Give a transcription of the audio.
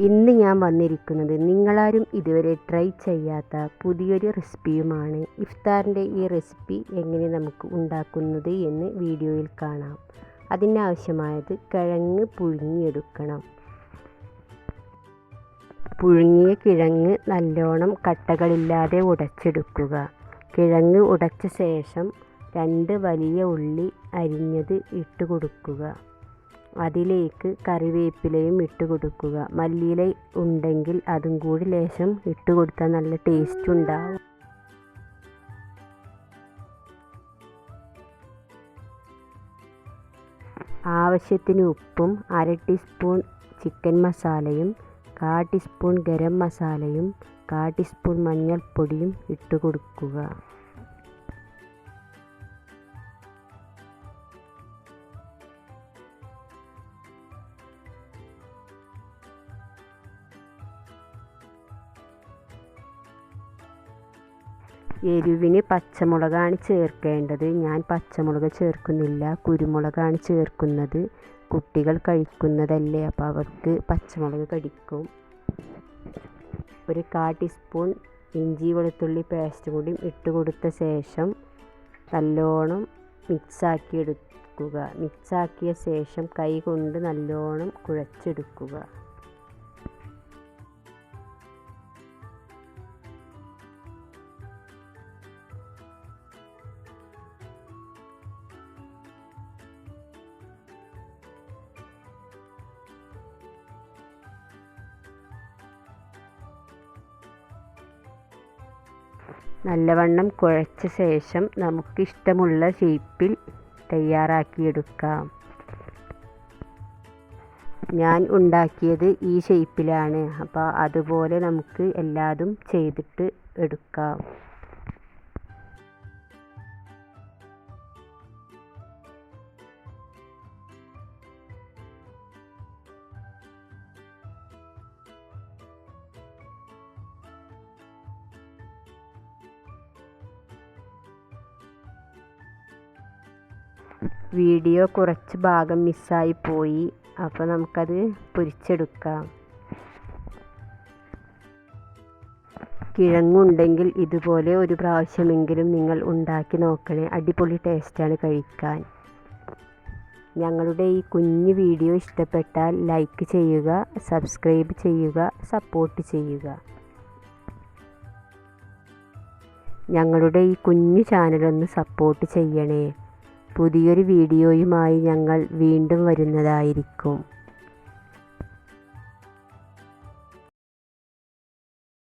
ഇന്ന് ഞാൻ വന്നിരിക്കുന്നത് നിങ്ങളാരും ഇതുവരെ ട്രൈ ചെയ്യാത്ത പുതിയൊരു റെസിപ്പിയുമാണ് ഇഫ്താറിന്റെ ഈ റെസിപ്പി എങ്ങനെ നമുക്ക് ഉണ്ടാക്കുന്നത് എന്ന് വീഡിയോയിൽ കാണാം. അതിനാവശ്യമായത് കിഴങ്ങ് പുഴുങ്ങിയെടുക്കണം. പുഴുങ്ങിയ കിഴങ്ങ് നല്ലോണം കട്ടകളില്ലാതെ ഉടച്ചെടുക്കുക. കിഴങ്ങ് ഉടച്ച ശേഷം രണ്ട് വലിയ ഉള്ളി അരിഞ്ഞത് ഇട്ട് കൊടുക്കുക അതിലേക്ക് കറിവേപ്പിലയും ഇട്ട് കൊടുക്കുക. മല്ലിയില ഉണ്ടെങ്കിൽ അതും കൂടി ലേശം ഇട്ട് കൊടുത്താൽ നല്ല ടേസ്റ്റ് ഉണ്ടാവും. ആവശ്യത്തിന് ഉപ്പും അര ടീസ്പൂൺ ചിക്കൻ മസാലയും കാ ടീസ്പൂൺ ഗരം മസാലയും കാ ടീസ്പൂൺ മഞ്ഞൾപ്പൊടിയും ഇട്ട് കൊടുക്കുക. എരിവിന് പച്ചമുളകാണ് ചേർക്കേണ്ടത്. ഞാൻ പച്ചമുളക് ചേർക്കുന്നില്ല. കുരുമുളകാണ് ചേർക്കുന്നത്. കുട്ടികൾ കഴിക്കുന്നതല്ലേ. അപ്പോൾ അവർക്ക് പച്ചമുളക് കടിക്കും. ഒരു കാ ടീസ്പൂൺ ഇഞ്ചി വെളുത്തുള്ളി പേസ്റ്റ് കൂടി ഇട്ട് കൊടുത്ത ശേഷം നല്ലോണം മിക്സാക്കി എടുക്കുക മിക്സാക്കിയ ശേഷം കൈ കൊണ്ട് നല്ലോണം കുഴച്ചെടുക്കുക. നല്ലവണ്ണം കുഴച്ച ശേഷം നമുക്കിഷ്ടമുള്ള ഷേപ്പിൽ തയ്യാറാക്കിയെടുക്കാം. ഞാൻ ഉണ്ടാക്കിയത് ഈ ഷേപ്പിലാണ്. അപ്പോൾ അതുപോലെ നമുക്ക് എല്ലാതും ചെയ്തിട്ട് എടുക്കാം. വീഡിയോ കുറച്ച് ഭാഗം മിസ്സായി പോയി. അപ്പോൾ നമുക്കത് പൊരിച്ചെടുക്കാം. കിഴങ്ങുണ്ടെങ്കിൽ ഇതുപോലെ ഒരു പ്രാവശ്യമെങ്കിലും നിങ്ങൾ ഉണ്ടാക്കി നോക്കണേ. അടിപൊളി ടേസ്റ്റാണ് കഴിക്കാൻ. ഞങ്ങളുടെ ഈ കുഞ്ഞു വീഡിയോ ഇഷ്ടപ്പെട്ടാൽ ലൈക്ക് ചെയ്യുക സബ്സ്ക്രൈബ് ചെയ്യുക സപ്പോർട്ട് ചെയ്യുക. ഞങ്ങളുടെ ഈ കുഞ്ഞു ചാനലൊന്ന് സപ്പോർട്ട് ചെയ്യണേ. പുതിയൊരു വീഡിയോയുമായി ഞങ്ങൾ വീണ്ടും വരുന്നതായിരിക്കും.